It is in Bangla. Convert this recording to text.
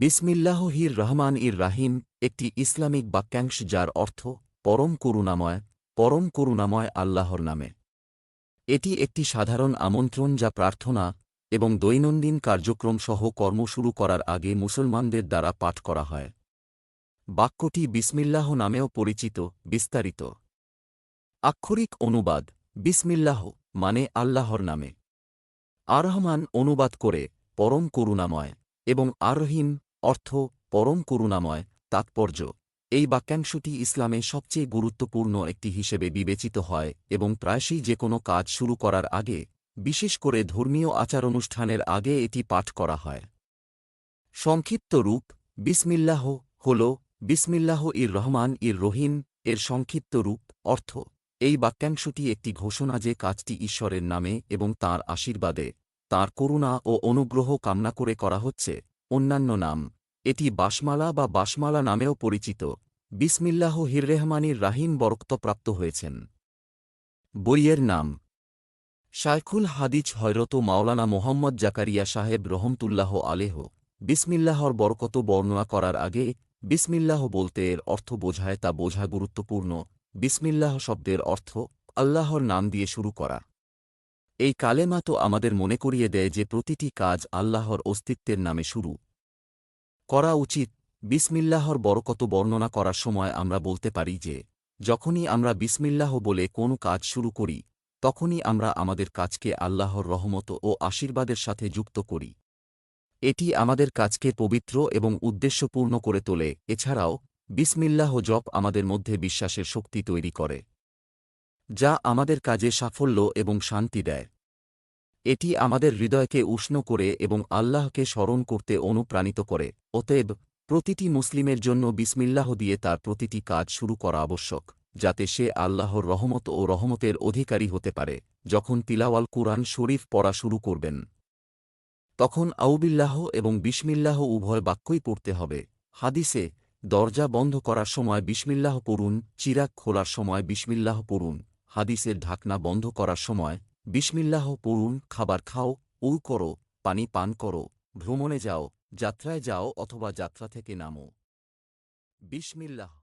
বিসমিল্লাহ হির রহমান ইর রাহিম একটি ইসলামিক বাক্যাংশ যার অর্থ পরম করুণাময় পরম করুণাময় আল্লাহর নামে। এটি একটি সাধারণ আমন্ত্রণ যা প্রার্থনা এবং দৈনন্দিন কার্যক্রম সহ কর্ম শুরু করার আগে মুসলমানদের দ্বারা পাঠ করা হয়। বাক্যটি বিসমিল্লাহ নামেও পরিচিত, বিস্তারিত। আক্ষরিক অনুবাদ, বিসমিল্লাহ মানে আল্লাহর নামে। আরহমান অনুবাদ করে, পরম করুণাময়। এবং আরহিম, অর্থ, পরম করুণাময়, তাৎপর্য। এই বাক্যাংশটি ইসলামে সবচেয়ে গুরুত্বপূর্ণ একটি হিসেবে বিবেচিত হয় এবং প্রায়শই যে কোনো কাজ শুরু করার আগে, বিশেষ করে ধর্মীয় আচার-অনুষ্ঠানের আগে এটি পাঠ করা হয়। সংক্ষিপ্ত রূপ, বিসমিল্লাহ হল, বিসমিল্লাহ ইর রহমান ইর রহিম, এর সংক্ষিপ্ত রূপ, অর্থ। এই বাক্যাংশটি একটি ঘোষণা যে কাজটি ঈশ্বরের নামে এবং তার আশীর্বাদে তার করুণা ও অনুগ্রহ কামনা করে করা হচ্ছে। অন্যান্য নাম, এটি বাসমালা বা বাসমালা নামেও পরিচিত। বিসমিল্লাহ হিররেহমানির রাহিম বরক্তপ্রাপ্ত হয়েছেন। বইয়ের নাম শায়খুল হাদিজ হয়রত মাওলানা মোহাম্মদ জাকারিয়া সাহেব রহমতুল্লাহ আলেহ বিসমিল্লাহর বরকত বর্ণনা করার আগে, বিসমিল্লাহ বলতে এর অর্থ বোঝায় তা বোঝা গুরুত্বপূর্ণ। বিসমিল্লাহ শব্দের অর্থ, আল্লাহর নাম দিয়ে শুরু করা। এই কালেমা তো আমাদের মনে করিয়ে দেয় যে প্রতিটি কাজ আল্লাহর অস্তিত্বের নামে শুরু। করা উচিত, বিসমিল্লাহর বরকত বর্ণনা করার সময় আমরা বলতে পারি যে, যখনই আমরা বিসমিল্লাহ বলে কোনো কাজ শুরু করি, তখনই আমরা আমাদের কাজকে আল্লাহর রহমত ও আশীর্বাদের সাথে যুক্ত করি। এটি আমাদের কাজকে পবিত্র এবং উদ্দেশ্যপূর্ণ করে তোলে। এছাড়াও, বিসমিল্লাহ জপ আমাদের মধ্যে বিশ্বাসের শক্তি তৈরি করে। যা আমাদের কাজে সাফল্য এবং শান্তি দেয়। এটি আমাদের হৃদয়কে উষ্ণ করে এবং আল্লাহকে স্মরণ করতে অনুপ্রাণিত করে। অতএব, প্রতিটি মুসলিমের জন্য বিসমিল্লাহ দিয়ে তার প্রতিটি কাজ শুরু করা আবশ্যক, যাতে সে আল্লাহর রহমত ও রহমতের অধিকারী হতে পারে, যখন তিলাওয়াল কুরআন শরীফ পড়া শুরু করবেন। তখন আউবিল্লাহ এবং বিসমিল্লাহ উভয় বাক্যই পড়তে হবে। হাদিসে, দরজা বন্ধ করার সময় বিসমিল্লাহ পড়ুন, চিরাগ খোলার সময় বিসমিল্লাহ পড়ুন। হাদিসের ঢাকনা বন্ধ করার সময়, বিসমিল্লাহ পড়ুন, খাবার খাও উ করো, পানি পান করো, ভ্রমণে যাও, যাত্রায় যাও অথবা যাত্রা থেকে নামো। বিসমিল্লাহ।